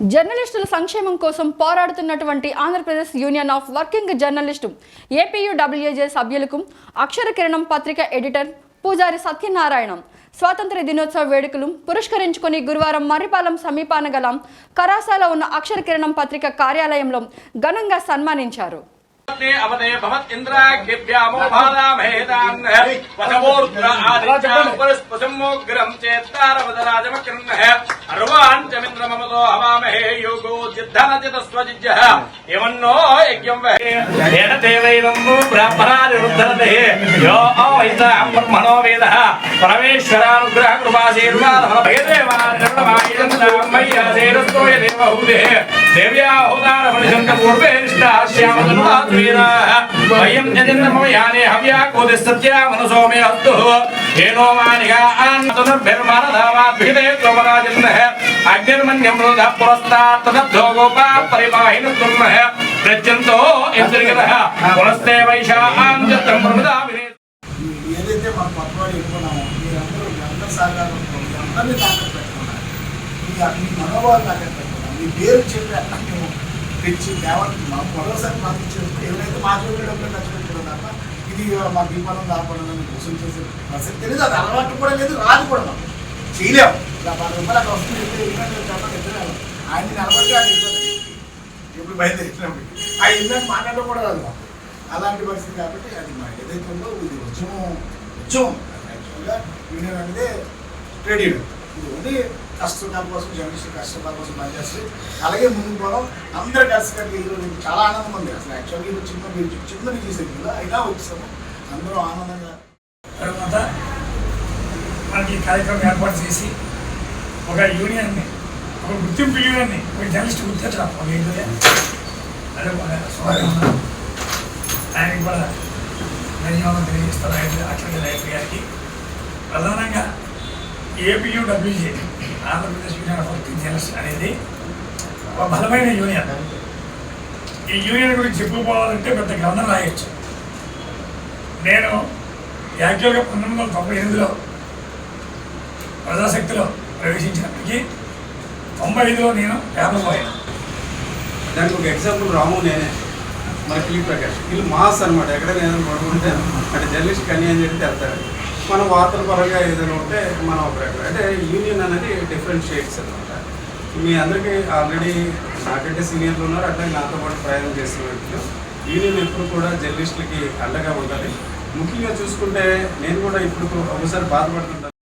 జర్నలిస్టుల సంక్షేమం కోసం పోరాడుతున్నటువంటి Andhra Pradesh union of working journalist APUWJ సభ్యులకు అక్షర కిరణం పత్రిక ఎడిటర్ పూజారి సత్యనారాయణ స్వాతంత్ర దినోత్సవ వేడుకలు పురస్కరించుకొని గురువారం మర్రిపాలెం సమీపాన గల కరాసాల ఉన్న అక్షర కిరణం పత్రిక కార్యాలయంలో ఘనంగా సన్మానించారు. అవదే భవత్ ఇంద్రాగ్నిభ్యామో బాలామహేతాన్ వశవోర్ధ్ర ఆదిత్యాం పురస్పశమ్మోగ్రం చేత్తారవదరాజమకృన్న అర్వాన్ చమింద్ర మమదో హవామహే యోగో జిద్ధనజిత స్వజిజ్జ ఏమన్నో యజ్ఞం వేణ దేవైనం బ్రాహ్మణాదిరుద్ధరతే యో వైతాం బ్రహ్మణో వేద పరమేశ్వరానుగ్రహ కృపాశీర్వాదమయేదేవాయ దేవహూదే దేవ్యా హోదాన పరిశంత పూర్వే నిష్టాశ్యామధనురాత్రీరాः వయం యజన్నమయానే హవ్యా కోది సత్యా మనసో మే అస్తు ఏనో మానిగా ఆన్నతుర్భిర్మనధామాద్భిదే త్వమరాజన్నః అగ్నిర్మన్యం వృధ పురస్తాత్ తదబ్ధో గోపా పరిపాహిన తుర్మః ప్రత్యంతో ఇంద్రిగతః పురస్తే వైశాం జత్రం ప్రమదామినే ఏదైతే మనం పట్టుబడి ఎన్నుకున్నామో మీరందరూ మీ అందరి సహకారం మీ అందరినీ తాకట్టు పెట్టుకున్నారు మీ మనవాళ్ళు అక్కడ తాకట్టు మీ పేరు చెప్పి అట్లా మేము తెచ్చి దేవతకి మా మరోసారి మాకు ఇచ్చినప్పుడు ఎవరైతే మా చోటు డబ్బులు ఖర్చు పెట్టుకున్న తప్ప ఇది మా దీపాలను దాపడం మోసం చేసే ప్రసక్తి తెలియదు. అది అలవాటు కూడా లేదు రాదు కూడా మాకు. చేయలేము. ఇలా పది రూపాయలు అక్కడ వస్తుంది చెప్తే ఇవ్వండి చెప్పండి ఎత్తున్నాను ఆయన నిలబడి ఆయన ఇబ్బంది ఎప్పుడు బయలుదేరినప్పుడు. ఆ ఇబ్బంది మాట్లాడడం కూడా రాదు మాకు. అలాంటి పరిస్థితి కాబట్టి అది మా ఏదైతే ఉందో ఇది ఉద్యమం ఉద్యమం యాక్చువల్గా యూనియన్ అనేది ట్రేడ్ యూనియన్ ఇది ఓన్లీ కష్టకాల కోసం జర్నలిస్ట్ కష్టకాల కోసం పనిచేస్తే అలాగే ముందుకు పోవడం అందరూ కలిసి కలిసి ఈరోజు చాలా ఆనందం ఉంది. అసలు యాక్చువల్గా ఇది చిన్న మీరు చిన్న చేసేది కదా అయినా వచ్చాము అందరూ ఆనందంగా తర్వాత మనకి కార్యక్రమం ఏర్పాటు చేసి ఒక యూనియన్ని ఒక గుర్తింపు యూనియన్ని ఒక జర్నలిస్ట్ గుర్తించడం ఒక యూనియన్ అదే స్వాగతం ఆయనకి కూడా ధన్యవాదాలు తెలియజేస్తారు ఆయన అట్లనే రైతు గారికి. ప్రధానంగా ఏపీయూడబ్ల్యూజే ఆంధ్రప్రదేశ్ యూనియన్ ఆఫ్ అనేది ఒక బలమైన యూనియన్. ఈ యూనియన్ గురించి చెప్పుకోవాలంటే పెద్ద గ్రంథం రాయొచ్చు. నేను యాక్చువల్గా పంతొమ్మిది వందల తొంభై ఎనిమిదిలో ప్రజాశక్తిలో ప్రవేశించినప్పటికీ తొంభై ఐదులో నేను పేపర్ పోయాను దానికి ఒక ఎగ్జాంపుల్ రాము నేనే మన కిలి ప్రకాష్ వీళ్ళు మాస్ అనమాట ఎక్కడైనా ఏదైనా పడుకుంటే అంటే జర్నలిస్ట్ అని అని చెప్పి వెళ్తారు. మనం వార్తల పరంగా ఏదైనా ఉంటే మనం అభిప్రాయం. అంటే యూనియన్ అనేది డిఫరెంట్ షేడ్స్ అనమాట మీ అందరికీ ఆల్రెడీ నాకంటే సీనియర్లు ఉన్నారు అట్లాగే నాతో పాటు ప్రయాణం చేసిన వ్యక్తులు. యూనియన్ ఎప్పుడు కూడా జర్నలిస్టులకి అండగా ఉండాలి. ముఖ్యంగా చూసుకుంటే నేను కూడా ఇప్పుడు ఒకసారి బాధపడుతుంటాను.